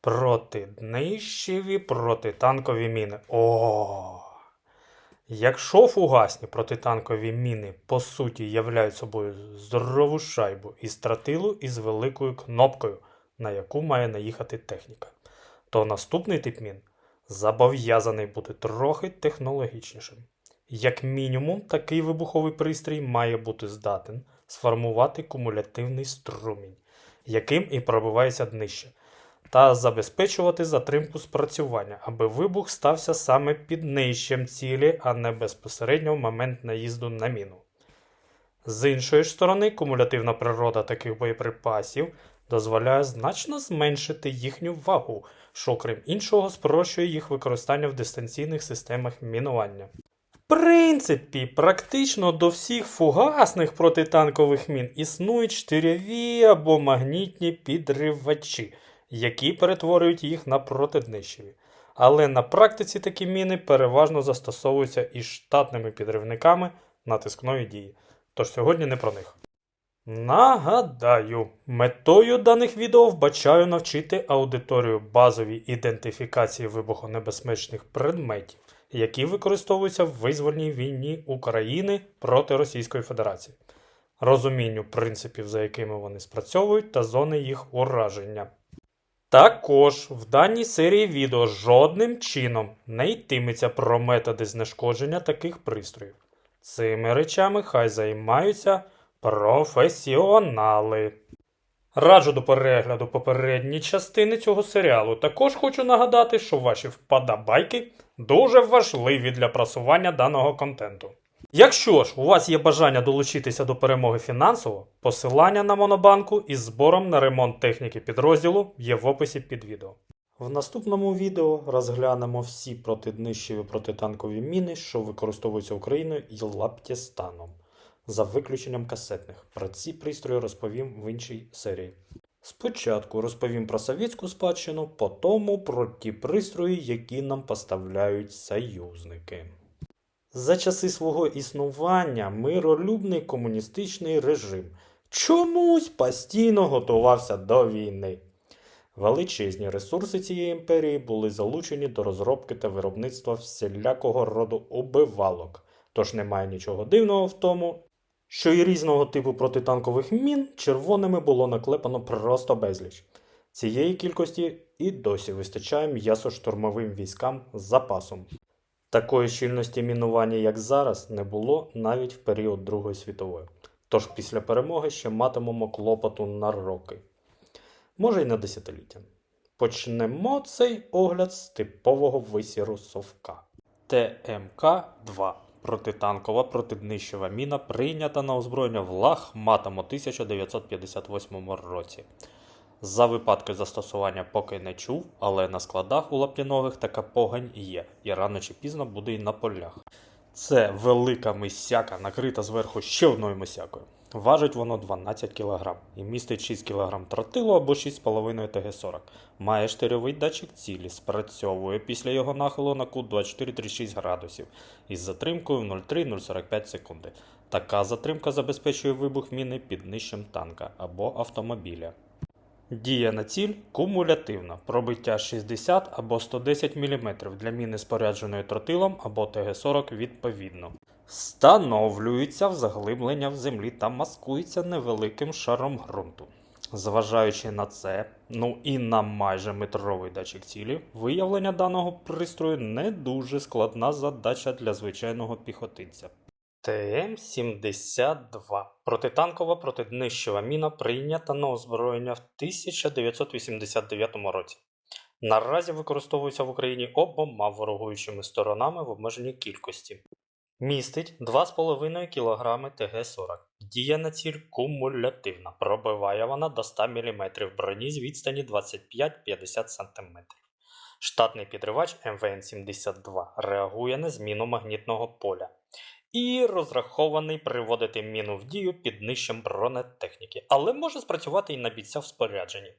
Протиднищеві протитанкові міни. О! Якщо фугасні протитанкові міни по суті являють собою здорову шайбу із тротилу із великою кнопкою, на яку має наїхати техніка, то наступний тип мін зобов'язаний бути трохи технологічнішим. Як мінімум, такий вибуховий пристрій має бути здатен сформувати кумулятивний струмінь, яким і пробивається днище, та забезпечувати затримку спрацювання, аби вибух стався саме під нижчим цілі, а не безпосередньо в момент наїзду на міну. З іншої ж сторони, кумулятивна природа таких боєприпасів дозволяє значно зменшити їхню вагу, що, крім іншого, спрощує їх використання в дистанційних системах мінування. В принципі, практично до всіх фугасних протитанкових мін існують штирьові або магнітні підривачі, які перетворюють їх на протиднищеві. Але на практиці такі міни переважно застосовуються із штатними підривниками натискної дії. Тож сьогодні не про них. Нагадаю, метою даних відео вбачаю навчити аудиторію базовій ідентифікації вибухонебезпечних предметів, які використовуються в визвольній війні України проти Російської Федерації, розумінню принципів, за якими вони спрацьовують, та зони їх ураження. Також в даній серії відео жодним чином не йтиметься про методи знешкодження таких пристроїв. Цими речами хай займаються професіонали. Раджу до перегляду попередньої частини цього серіалу. Також хочу нагадати, що ваші вподобайки дуже важливі для просування даного контенту. Якщо ж у вас є бажання долучитися до перемоги фінансово, посилання на монобанку із збором на ремонт техніки підрозділу є в описі під відео. В наступному відео розглянемо всі протиднищеві протитанкові міни, що використовуються Україною і Лаптістаном, за виключенням касетних. Про ці пристрої розповім в іншій серії. Спочатку розповім про совєтську спадщину, потім про ті пристрої, які нам поставляють союзники. За часи свого існування миролюбний комуністичний режим чомусь постійно готувався до війни. Величезні ресурси цієї імперії були залучені до розробки та виробництва всілякого роду убивалок, тож немає нічого дивного в тому, що і різного типу протитанкових мін червоними було наклепано просто безліч. Цієї кількості і досі вистачає м'ясо-штурмовим військам з запасом. Такої щільності мінування, як зараз, не було навіть в період Другої світової. Тож після перемоги ще матимемо клопоту на роки. Може й на десятиліття. Почнемо цей огляд з типового висіру совка. ТМК-2 протитанкова протиднищова міна прийнята на озброєння в Лахматому 1958 році. За випадки застосування поки не чув, але на складах у лаптяногих така погань є, і рано чи пізно буде й на полях. Це велика мисяка, накрита зверху ще одною мисякою. Важить воно 12 кг і містить 6 кг тротилу або 6,5 ТГ-40. Має штирьовий датчик цілі, спрацьовує після його нахилу на кут 24-36 градусів із затримкою в 0,3-0,45 секунди. Така затримка забезпечує вибух міни під нижчим танка або автомобіля. Дія на ціль кумулятивна. Пробиття 60 або 110 мм для міни спорядженої тротилом або ТГ-40 відповідно. Встановлюється в заглиблення в землі та маскується невеликим шаром ґрунту. Зважаючи на це, ну і на майже метровий датчик цілі, виявлення даного пристрою не дуже складна задача для звичайного піхотинця. ТМ-72 протитанкова протиднищова міна прийнята на озброєння в 1989 році. Наразі використовується в Україні обома ворогуючими сторонами в обмеженій кількості. Містить 2,5 кг ТГ-40. Дія на ціль кумулятивна. Пробиває вона до 100 мм броні з відстані 25-50 см. Штатний підривач МВН-72 реагує на зміну магнітного поля і розрахований приводити міну в дію під нижчим бронетехніки, але може спрацювати і на бійця в спорядженні.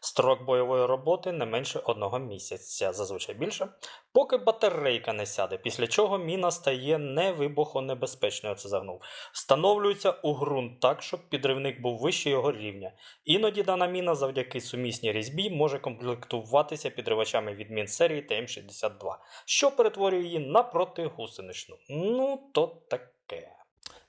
Строк бойової роботи не менше одного місяця, зазвичай більше, поки батарейка не сяде, після чого міна стає невибухонебезпечною. Це загнув. Встановлюється у ґрунт так, щоб підривник був вище його рівня. Іноді дана міна завдяки сумісній різьбі може комплектуватися підривачами від мін серії ТМ-62, що перетворює її на протигусеничну. Ну, то таке.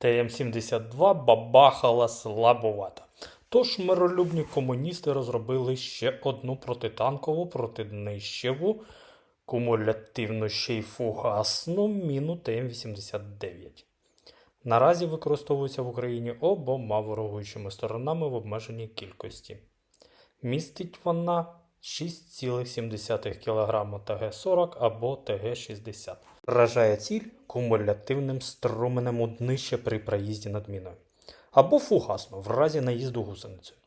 ТМ-72 бабахала слабовато. Тож миролюбні комуністи розробили ще одну протитанкову, протиднищеву, кумулятивну ще й фугасну міну ТМ-89. Наразі використовується в Україні обома ворогуючими сторонами в обмеженій кількості. Містить вона 6,7 кг ТГ-40 або ТГ-60. Вражає ціль кумулятивним струменем у днище при проїзді над міною. Або фугасно в разі наїзду гусеницею.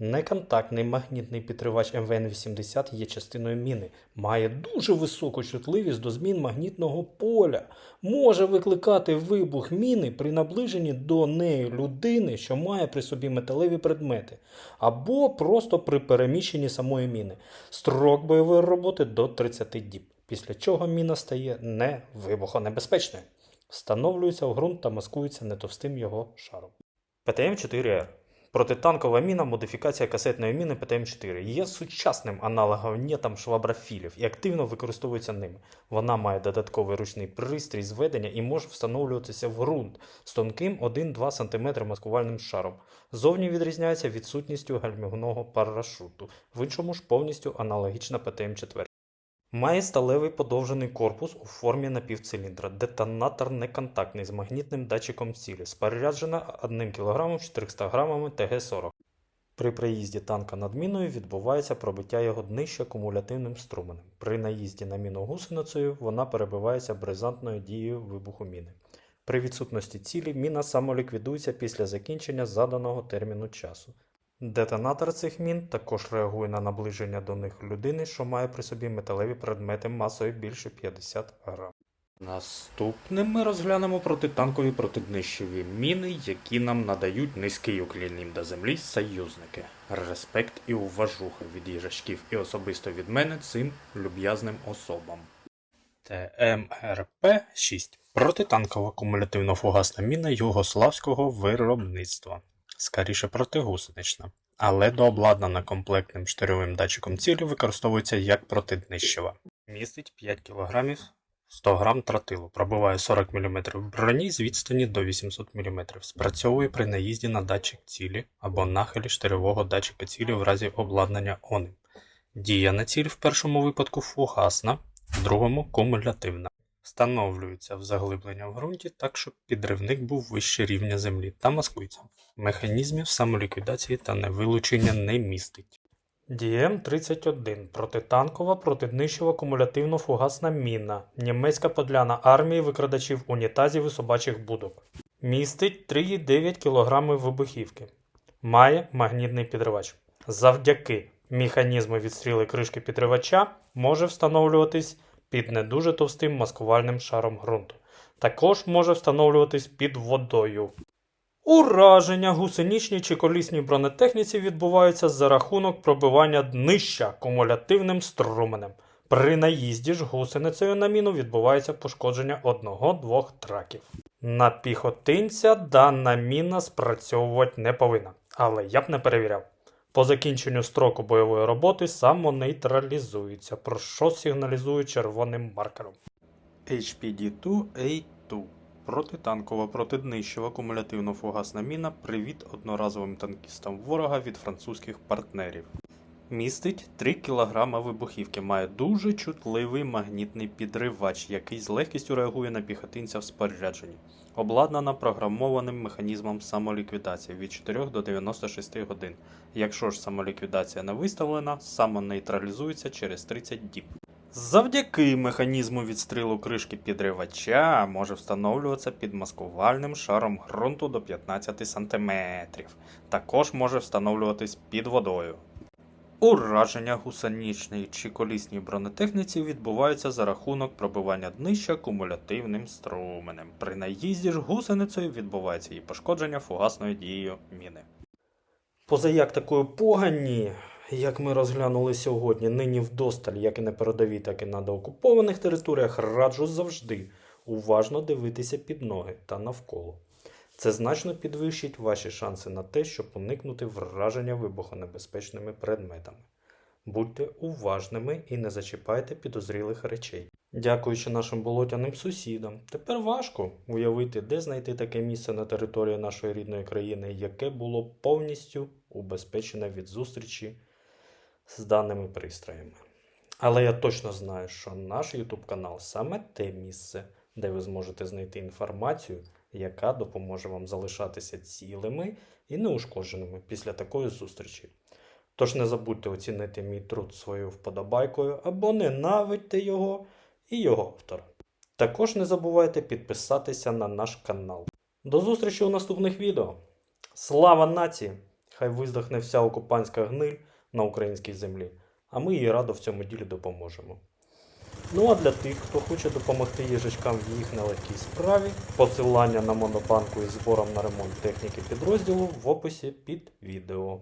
Неконтактний магнітний підривач МВН-80 є частиною міни, має дуже високу чутливість до змін магнітного поля, може викликати вибух міни при наближенні до неї людини, що має при собі металеві предмети, або просто при переміщенні самої міни. Строк бойової роботи до 30 діб, після чого міна стає невибухонебезпечною. Встановлюється в ґрунт та маскується нетовстим його шаром. ПТМ-4Р Протитанкова міна модифікація касетної міни ПТМ-4 є сучасним аналогом нетам шваброфілів і активно використовується ними. Вона має додатковий ручний пристрій зведення і може встановлюватися в ґрунт з тонким 1-2 см маскувальним шаром. Зовні відрізняється відсутністю гальмівного парашуту, в іншому ж повністю аналогічна ПТМ-4. Має сталевий подовжений корпус у формі напівциліндра, детонатор неконтактний з магнітним датчиком цілі, споряджена 1 кг 400 г ТГ-40. При приїзді танка над міною відбувається пробиття його днища кумулятивним струменем. При наїзді на міну гусеницею вона перебивається бризантною дією вибуху міни. При відсутності цілі міна самоліквідується після закінчення заданого терміну часу. Детонатор цих мін також реагує на наближення до них людини, що має при собі металеві предмети масою більше 50 грам. Наступним ми розглянемо протитанкові протиднищеві міни, які нам надають низький уклін до землі союзники. Респект і уважуха від їжачків і особисто від мене цим люб'язним особам. ТМРП-6 протитанкова кумулятивно-фугасна міна югославського виробництва скоріше протигусенична, але дообладнана комплектним штирьовим датчиком цілі використовується як протиднищева. Містить 5 кг 100 г тротилу, пробиває 40 мм броні з відстані до 800 мм, спрацьовує при наїзді на датчик цілі або нахилі штирьового датчика цілі в разі обладнання оним. Дія на ціль в першому випадку фугасна, в другому кумулятивна. Встановлюється в заглиблення в ґрунті так, щоб підривник був вище рівня землі та маскується. Механізмів самоліквідації та невилучення не містить. ДМ-31 протитанкова протиднищова кумулятивно-фугасна міна. Німецька подляна армії викрадачів унітазів і собачих будок. Містить 3,9 кг вибухівки. Має магнітний підривач. Завдяки механізму відстріли кришки підривача може встановлюватись під не дуже товстим маскувальним шаром ґрунту. Також може встановлюватись під водою. Ураження гусеничній чи колісній бронетехніці відбуваються за рахунок пробивання днища кумулятивним струменем. При наїзді ж гусеницею на міну відбувається пошкодження одного-двох траків. На піхотинця дана міна спрацьовувати не повинна, але я б не перевіряв. По закінченню строку бойової роботи самонейтралізується, про що сигналізує червоним маркером. HPD-2A2 Протитанкова протиднищова кумулятивно-фугасна міна Привіт одноразовим танкістам ворога від французьких партнерів. Містить 3 кг вибухівки, має дуже чутливий магнітний підривач, який з легкістю реагує на піхотинця в спорядженні. Обладнана програмованим механізмом самоліквідації від 4 до 96 годин. Якщо ж самоліквідація не виставлена, самонейтралізується через 30 діб. Завдяки механізму відстрілу кришки підривача може встановлюватися під маскувальним шаром ґрунту до 15 см. Також може встановлюватись під водою. Ураження гусеничної чи колісній бронетехніці відбувається за рахунок пробивання днища кумулятивним струменем. При наїзді ж гусеницею відбувається її пошкодження фугасною дією міни. Позаяк такої погані, як ми розглянули сьогодні, нині вдосталь, як і на передовій, так і на деокупованих територіях, раджу завжди уважно дивитися під ноги та навколо. Це значно підвищить ваші шанси на те, щоб уникнути враження вибухонебезпечними предметами. Будьте уважними і не зачіпайте підозрілих речей. Дякуючи нашим болотяним сусідам, тепер важко уявити, де знайти таке місце на території нашої рідної країни, яке було повністю убезпечене від зустрічі з даними пристроями. Але я точно знаю, що наш YouTube канал саме те місце, де ви зможете знайти інформацію, яка допоможе вам залишатися цілими і неушкодженими після такої зустрічі. Тож не забудьте оцінити мій труд своєю вподобайкою або ненавидьте його і його автора. Також не забувайте підписатися на наш канал. До зустрічі у наступних відео. Слава нації! Хай виздохне вся окупантська гниль на українській землі, а ми їй радо в цьому ділі допоможемо. Ну а для тих, хто хоче допомогти їжачкам в їх нелегкій справі, посилання на монобанку із збором на ремонт техніки підрозділу в описі під відео.